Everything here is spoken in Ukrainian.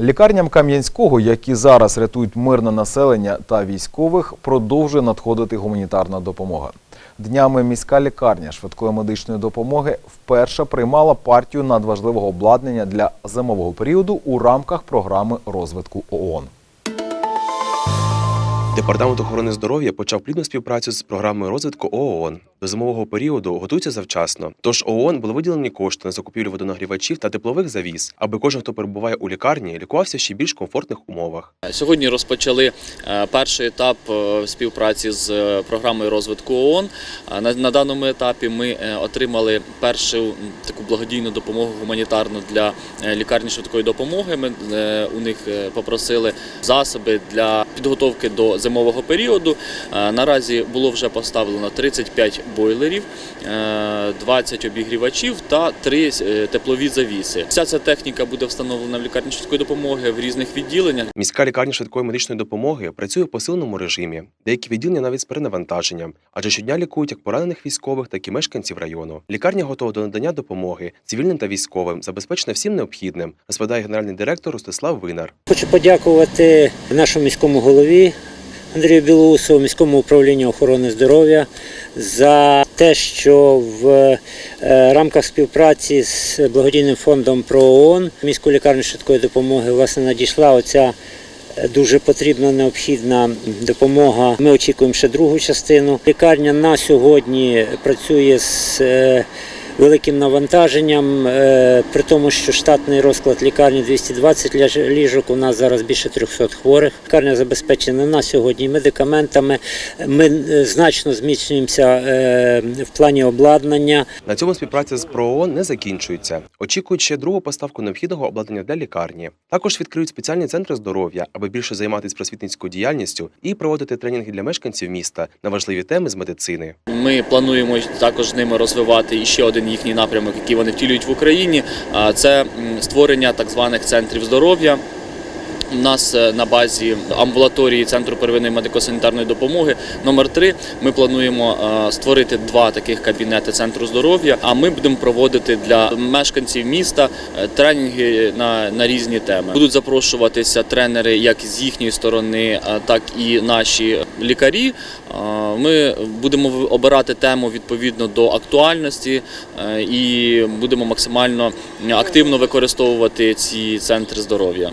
Лікарням Кам'янського, які зараз рятують мирне населення та військових, продовжує надходити гуманітарна допомога. Днями міська лікарня швидкої медичної допомоги вперше приймала партію надважливого обладнання для зимового періоду у рамках програми розвитку ООН. Департамент охорони здоров'я почав плідну співпрацю з програмою розвитку ООН. До зимового періоду готуються завчасно. Тож ООН були виділені кошти на закупівлю водонагрівачів та теплових завіс, аби кожен, хто перебуває у лікарні, лікувався в ще більш комфортних умовах. Сьогодні розпочали е, перший етап е, співпраці з е, програмою розвитку ООН. На, даному етапі ми отримали першу таку благодійну допомогу гуманітарну для лікарні швидкої допомоги. Ми у них попросили засоби для підготовки до зимового періоду. Е, Наразі було вже поставлено 35 бойлерів, е, 20 обігрівачів та 3 е, теплові завіси. Вся ця техніка буде встановлена в лікарні швидкої допомоги в різних відділеннях. Міська лікарня швидкої медичної допомоги працює в посиленому режимі. Деякі відділення навіть з перенавантаженням, адже щодня лікують як поранених військових, так і мешканців району. Лікарня готова до надання допомоги цивільним та військовим, забезпечена всім необхідним, розповідає генеральний директор Ростислав Винар. Хочу подякувати нашому міському голові Андрію Білоусову, міському управлінню охорони здоров'я за те, що в е, рамках співпраці з благодійним фондом про ООН міську лікарню швидкої допомоги власне надійшла оця. е, Дуже потрібна необхідна допомога. Ми очікуємо ще другу частину. Лікарня на сьогодні працює з е, великим навантаженням, е, при тому, що штатний розклад лікарні 220 ляж- ліжок. У нас зараз більше 300 хворих. Лікарня забезпечена на сьогодні медикаментами. Ми е, значно зміцнюємося е, в плані обладнання. На цьому співпраця з ПРООН не закінчується. Очікують ще другу поставку необхідного обладнання для лікарні. Також відкриють спеціальні центри здоров'я, аби більше займатися просвітницькою діяльністю і проводити тренінги для мешканців міста на важливі теми з медицини. Ми плануємо також з ними розвивати і ще один їхній напрямок, який вони втілюють в Україні. Це створення так званих центрів здоров'я. У нас е, на базі амбулаторії Центру первинної медико-санітарної допомоги номер 3 ми плануємо е, створити два таких кабінети центру здоров'я. А ми будемо проводити для мешканців міста е, тренінги на, на різні теми. Будуть запрошуватися тренери як з їхньої сторони, так і наші лікарі. Ми будемо обирати тему відповідно до актуальності і будемо максимально активно використовувати ці центри здоров'я.